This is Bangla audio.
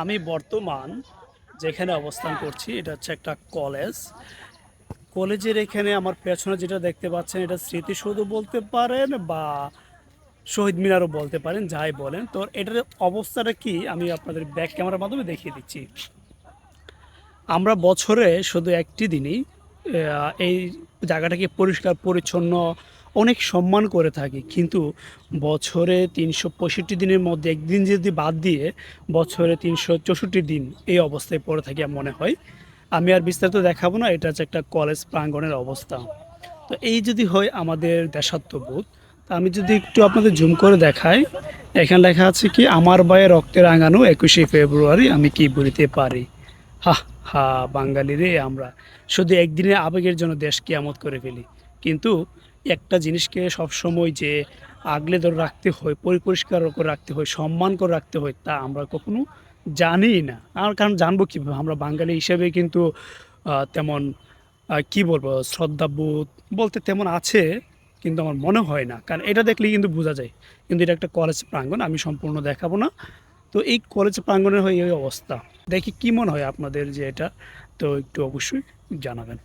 আমি বর্তমান যেখানে অবস্থান করছি, এটা হচ্ছে একটা কলেজ। কলেজের এখানে আমার পেছনে যেটা দেখতে পাচ্ছেন, এটা স্মৃতিসৌধ বলতে পারেন বা শহীদ মিনারও বলতে পারেন, যাই বলেন। তো এটার অবস্থাটা কি? আমি আপনাদের ব্যাক ক্যামেরার মাধ্যমে দেখিয়ে দিচ্ছি। আমরা বছরে শুধু একটি দিনই এই জায়গাটাকে পরিষ্কার, পরিচ্ছন্ন অনেক সম্মান করে থাকি। কিন্তু বছরে তিনশো পঁয়ষট্টি দিনের মধ্যে একদিন যদি বাদ দিয়ে বছরে তিনশো চৌষট্টি দিন এই অবস্থায় পড়ে থাকি মনে হয়। আমি আর বিস্তারিত দেখাবো না, এটা হচ্ছে একটা কলেজ প্রাঙ্গণের অবস্থা। তো এই যদি হয় আমাদের দেশাত্মবোধ, তা আমি যদি একটু আপনাদের জুম করে দেখাই, এখানে লেখা আছে কি, আমার বয়ে রক্তে রাঙানো একুশে ফেব্রুয়ারি, আমি কি বলিতে পারি? হা হা, বাঙালি রে আমরা। শুধু একদিনের আবেগের জন্য দেশ কিয়ামত করে ফেলি। কিন্তু একটা জিনিসকে সবসময় যে আগলে ধরে রাখতে হয় পরিপরিষ্কার করে রাখতে হয়, সম্মান করে রাখতে হয়, তা আমরা কখনো জানি না। আর কারণ জানব কীভাবে? আমরা বাঙালি হিসেবে কিন্তু তেমন কি বলব? শ্রদ্ধাবোধ বলতে তেমন আছে, কিন্তু আমার মনে হয় না। কারণ এটা দেখলেই কিন্তু বোঝা যায়। কিন্তু এটা একটা কলেজ প্রাঙ্গণ, আমি সম্পূর্ণ দেখাবো না। তো এই কলেজ প্রাঙ্গণের হয়ে এই অবস্থা। দেখি কি মনে হয় আপনাদের যে এটা, তো একটু অবশ্যই জানাবেন।